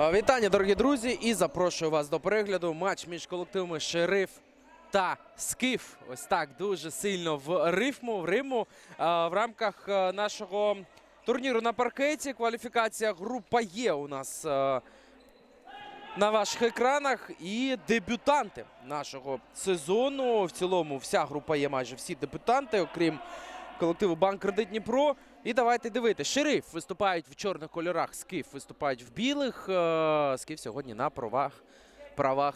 Е, Вітання, дорогі друзі, і запрошую вас до перегляду. Матч між колективами Шериф та Скіф. Ось так дуже сильно в рифму, в риму е, в рамках е, нашого турніру на паркеті. Кваліфікація група Є у нас на ваших екранах. І дебютанти нашого сезону. В цілому, вся група є майже всі дебютанти, окрім колективу Банк Кредит Дніпро. І давайте дивитися. Шериф виступають в чорних кольорах, Скіф виступають в білих. Е, Скіф сьогодні на правах, правах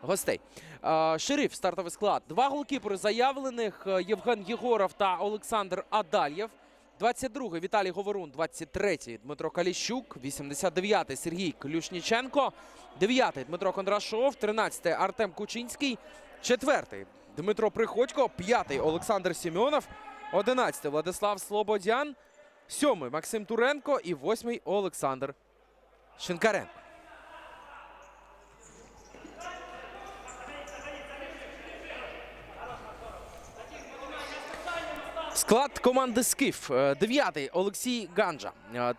гостей. Е, Шериф, стартовий склад. Два голкіпери заявлених. е, Євген Єгоров та Олександр Адальєв. 22-й Віталій Говорун, 23-й Дмитро Каліщук, 89-й Сергій Клюшніченко, 9-й Дмитро Кондрашов, 13-й Артем Кучинський, 4-й Дмитро Приходько, 5-й Олександр Сімьонов, 11-й Владислав Слободян, 7-й Максим Туренко і 8-й Олександр Шинкаренко. Склад команди Скіф. Е, 9-й Олексій Ганджа. Е,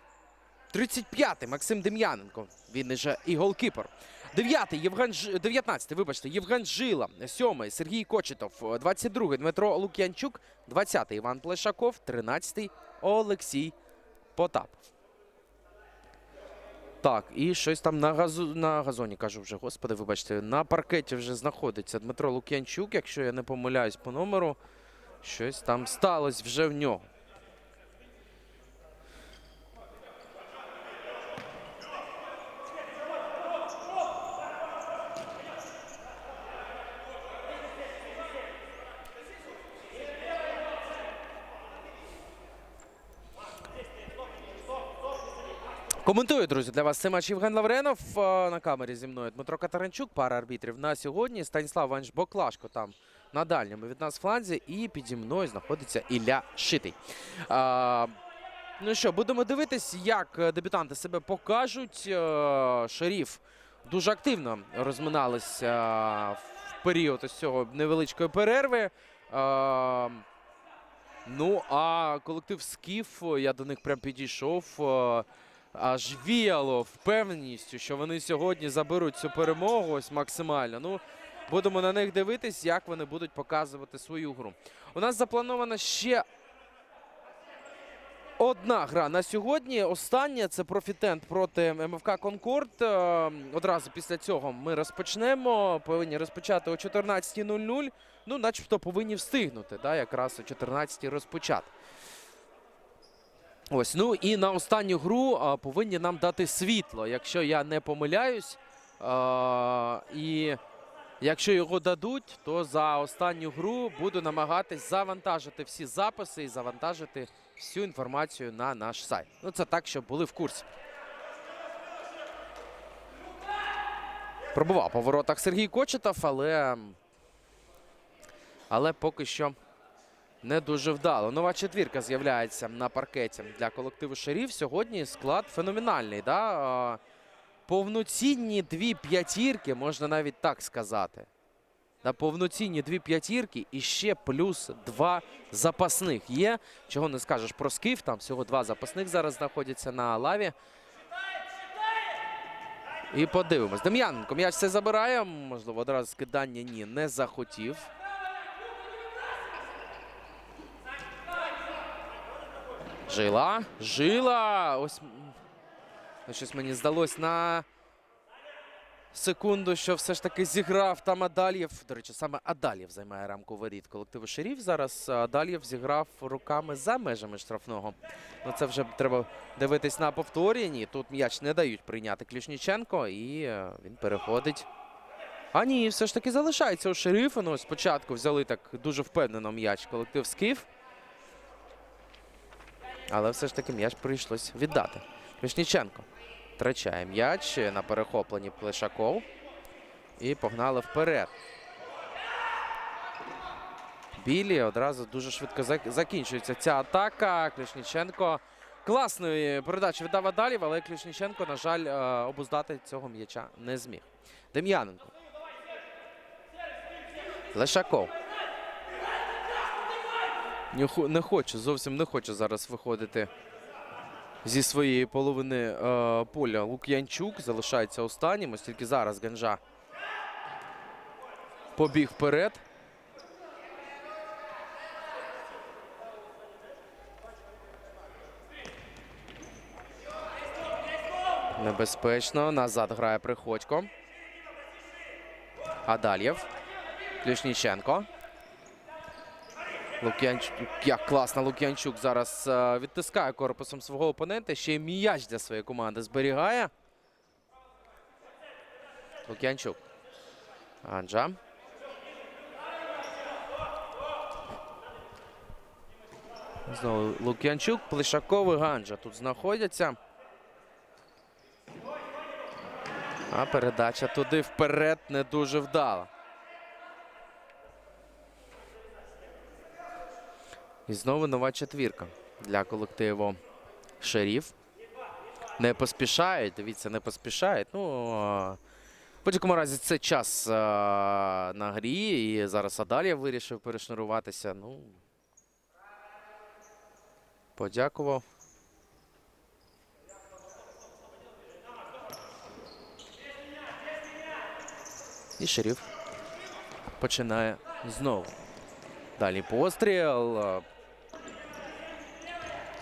35-й Максим Дем'яненко. Він же і голкіпер. 9-й Євген Ж... 19-й, вибачте, Євген Жила. 7-й Сергій Кочетов. 22-й Дмитро Лук'янчук. 20-й Іван Плешаков. 13-й Олексій Потапов. Так, і щось там на, газу... на газоні, кажу вже, господи, вибачте, на паркеті вже знаходиться Дмитро Лук'янчук, якщо я не помиляюсь по номеру. Щось там сталося вже в нього. Коментую, друзі, для вас цей матч Євген Лавренов. Е, На камері зі мною Дмитро Катаренчук, пара арбітрів на сьогодні. Станіслав Ванч Боклашко там на дальньому від нас фланзі. І піді мною знаходиться Ілля Шитий. А, ну що, будемо дивитись, як е, дебютанти себе покажуть. Е, Шеріф дуже активно розминалися в період ось цього невеличкої перерви. Е, ну, а колектив Скіф, я до них прям підійшов. Аж віяло впевненістю, що вони сьогодні заберуть цю перемогу ось максимально. Ну, будемо на них дивитись, як вони будуть показувати свою гру. У нас запланована ще одна гра на сьогодні. Остання це профітент проти МФК Конкорд. Е, Одразу після цього ми розпочнемо. Повинні розпочати о 14.00. Ну, начебто повинні встигнути, да, якраз о 14.00 розпочати. Ось, ну і на останню гру а, повинні нам дати світло, якщо я не помиляюсь. А, і якщо його дадуть, то за останню гру буду намагатись завантажити всі записи і завантажити всю інформацію на наш сайт. Ну, це так, щоб були в курсі. Пробував по воротах Сергій Кочетов, але, але поки що не дуже вдало. Нова четвірка з'являється на паркеті для колективу Шеріф. Сьогодні склад феноменальний. Да? Повноцінні дві п'ятірки, можна навіть так сказати. На повноцінні дві п'ятірки і ще плюс два запасних є. Чого не скажеш про Скіф. Там всього два запасних зараз знаходяться на лаві. І подивимось. Дем'яненко м'яч це забирає. Можливо, одразу скидання ні, не захотів. Жила. Жила. Ось щось мені здалось на секунду, що все ж таки зіграв там Адальєв. До речі, саме Адальєв займає рамку воріт колективу Шеріф. Зараз Адальєв зіграв руками за межами штрафного. Ну це вже треба дивитись на повторенні. Тут м'яч не дають прийняти Клішніченко, і е, він переходить. А ні, все ж таки залишається у шерифа. Ну, спочатку взяли так дуже впевнено м'яч колектив Скіф. Але все ж таки м'яч прийшлось віддати. Мішніченко втрачає м'яч на перехопленні Плешаков. І погнали вперед. Білі одразу дуже швидко закінчується ця атака. Клішніченко класної передачі віддав Адалів, але Клішніченко, на жаль, е, обуздати цього м'яча не зміг. Дем'яненко. Лешаков. Не хо- хоче, зовсім не хоче зараз виходити зі своєї половини е, поля Лук'янчук залишається останнім. Ось тільки зараз Ганжа побіг вперед. Небезпечно. Назад грає Приходько. Адальєв. Ключніченко. Лук'янчук. Як класно Лук'янчук зараз е, відтискає корпусом свого опонента. Ще й м'яч для своєї команди зберігає. Лук'янчук. Анджа. Знову Лук'янчук, Плешаков і Ганджа тут знаходяться. А передача туди вперед не дуже вдала. І знову нова четвірка для колективу Шеріф. Не поспішають. Дивіться, не поспішають. Ну, в будь-якому разі це час а, на грі. І зараз Адалія вирішив перешнуруватися. Ну, подякував. І Шеріф починає знову. Далі постріл.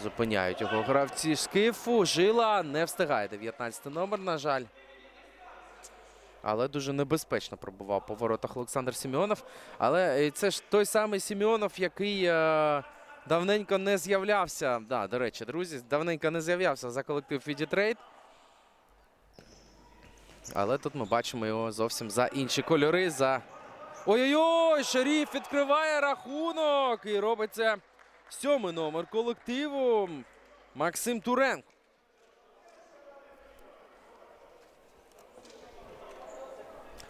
Зупиняють його гравці Скифу. Жила не встигає. 19 номер, на жаль. Але дуже небезпечно пробував по воротах Олександр Сімеонов. Але е, це ж той самий Сімеонов, який е, давненько не з'являвся. Да, до речі, друзі, давненько не з'являвся за колектив Фідітрейд. Але тут ми бачимо його зовсім за інші кольори. За... Ой-ой-ой! Шеріф відкриває рахунок і робить це сьомий номер колективу Максим Туренко.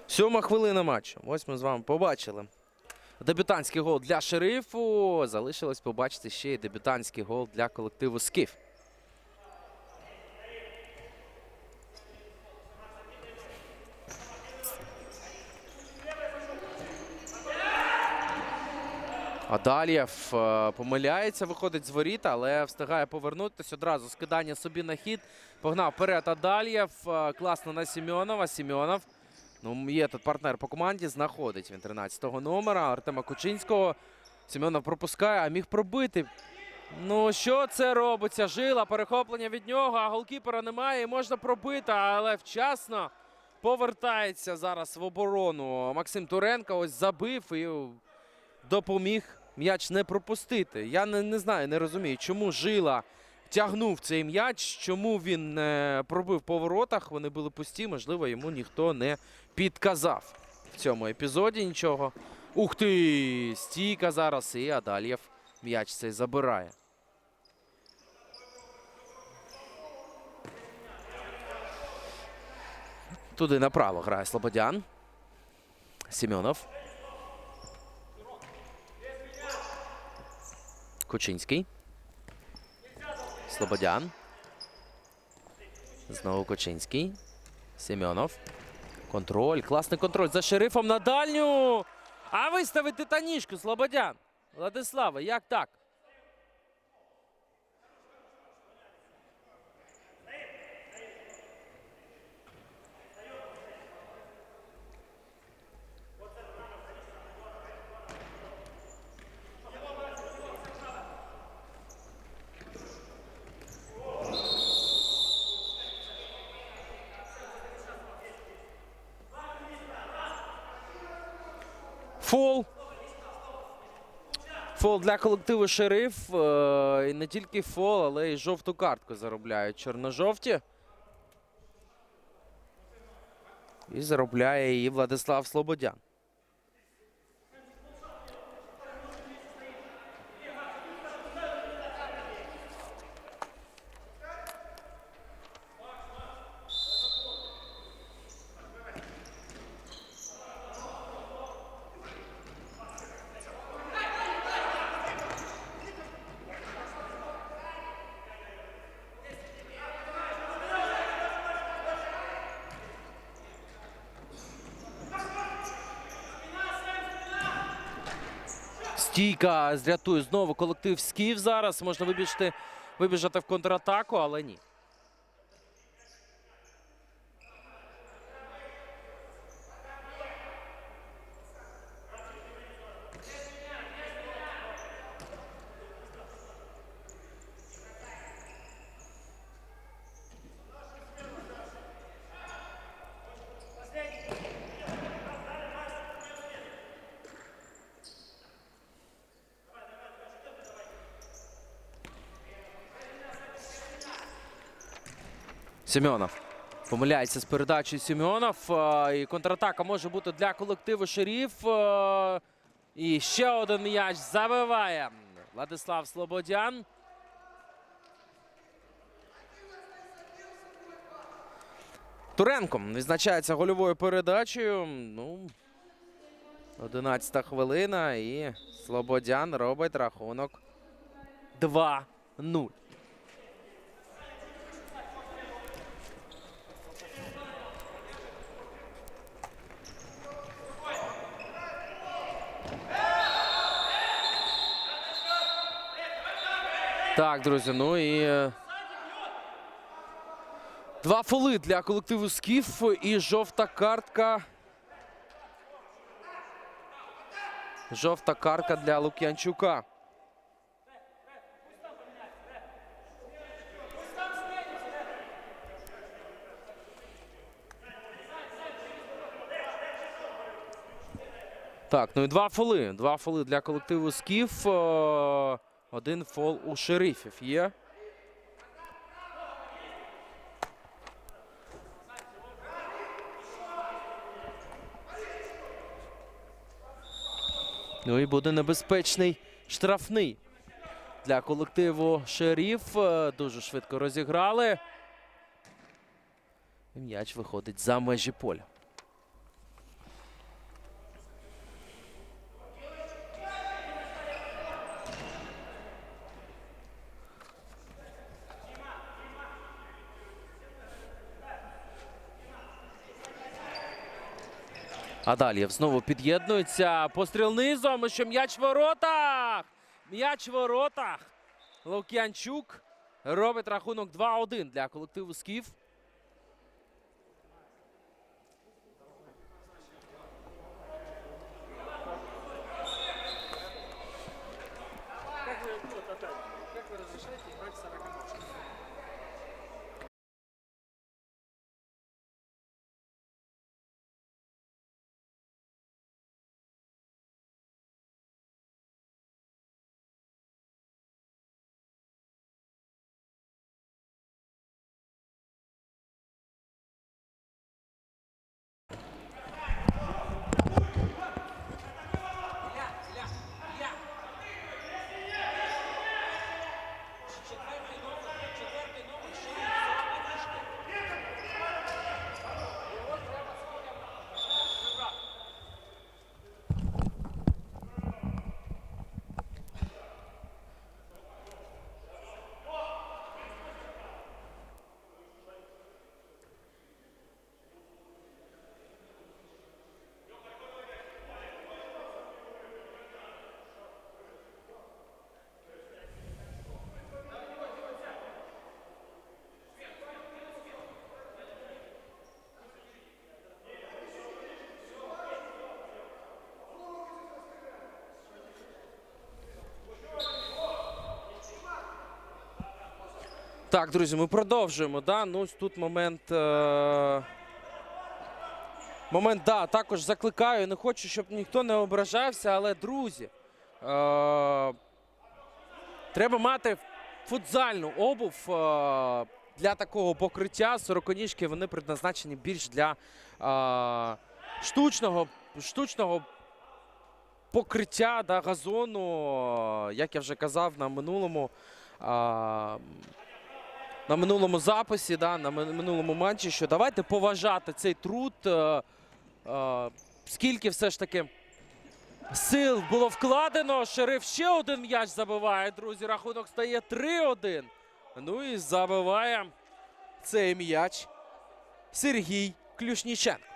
Сьома хвилина матчу. Ось ми з вами побачили. Дебютантський гол для шерифу. Залишилось побачити ще й дебютантський гол для колективу Скіф. Адалєв е, помиляється, виходить з воріт, але встигає повернутися. Одразу скидання собі на хід. Погнав вперед Адалєв. Е, Класно на Сімеонова. Сімеонов. Ну, є тут партнер по команді. Знаходить він 13-го номера Артема Кучинського. Сімеонов пропускає, а міг пробити. Ну, що це робиться? Жила, перехоплення від нього, а голкіпера немає. і Можна пробити, але вчасно повертається зараз в оборону. Максим Туренко ось забив і допоміг м'яч не пропустити. Я не, не знаю, не розумію, чому Жила тягнув цей м'яч, чому він не пробив по воротах. Вони були пусті, можливо, йому ніхто не підказав в цьому епізоді нічого. Ух ти! Стійка зараз і Адальєв м'яч цей забирає. Туди направо грає Слободян. Сімьонов. Кучинський. Слободян. Знову Кочинський. Семенов. Контроль. Класний контроль за шерифом на дальню. А виставити та ніжку Слободян. Владислава, як так? Фол. Фол для колективу Шериф. Е, І не тільки фол, але й жовту картку заробляють чорно-жовті. І заробляє її Владислав Слободян. Стійка зрятує знову колектив Скіф зараз. Можна вибіжти, вибіжати в контратаку, але ні. Семенов. Помиляється з передачею Семенов. Е, І контратака може бути для колективу Шеріф. Е, І ще один м'яч забиває Владислав Слободян. Туренко відзначається гольовою передачею. Ну, 11 хвилина. І Слободян робить рахунок 2-0. Так, друзі, ну і. е, Два фоли для колективу Скіф і жовта картка. Жовта картка для Лук'янчука. Так, ну і два фоли. Два фоли для колективу Скіф. Один фол у шерифів є. Ну і буде небезпечний штрафний для колективу шериф. Е, Дуже швидко розіграли. М'яч виходить за межі поля. Адалєв знову під'єднується. Постріл низом. Що м'яч в воротах. М'яч в воротах. Лук'янчук робить рахунок 2-1 для колективу Скіф. Как вы разрешаете играть с 40 Так, друзі, ми продовжуємо. Да? Ну, тут момент. Е... Момент, да, також закликаю. Не хочу, щоб ніхто не ображався, але друзі. Е... Треба мати футзальну обув е... для такого покриття. Сороконіжки вони предназначені більш для е... штучного, штучного покриття да, газону. Як я вже казав на минулому. Е... На минулому записі, да, на минулому матчі, що давайте поважати цей труд, е, е, скільки все ж таки сил було вкладено. Шериф ще один м'яч забиває, друзі. Рахунок стає 3-1. Ну і забиває цей м'яч Сергій Клюшніченко.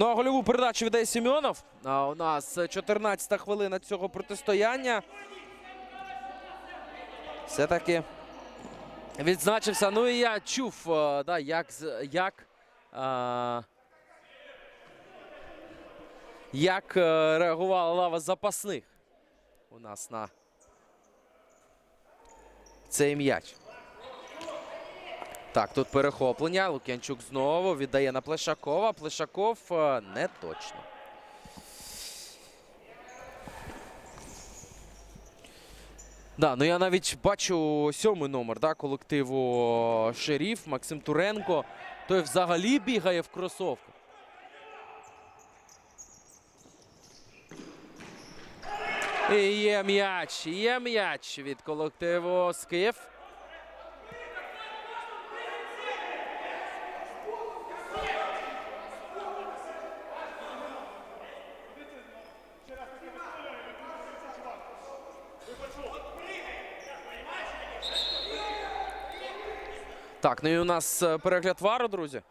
Ну а гольову передачу віддає Сімьонов. А у нас 14-та хвилина цього протистояння. Все-таки відзначився. Ну і я чув, е, да, як, як, е, як е, реагувала лава запасних у нас на цей м'яч. Так, тут перехоплення. Лук'янчук знову віддає на Плешакова. Плешаков е, не точно. Да, ну я навіть бачу сьомий номер да, колективу Шеріф Максим Туренко. Той взагалі бігає в кросовках. І є м'яч, є м'яч від колективу Скиф. Так, ну і у нас е, перегляд вару, друзі.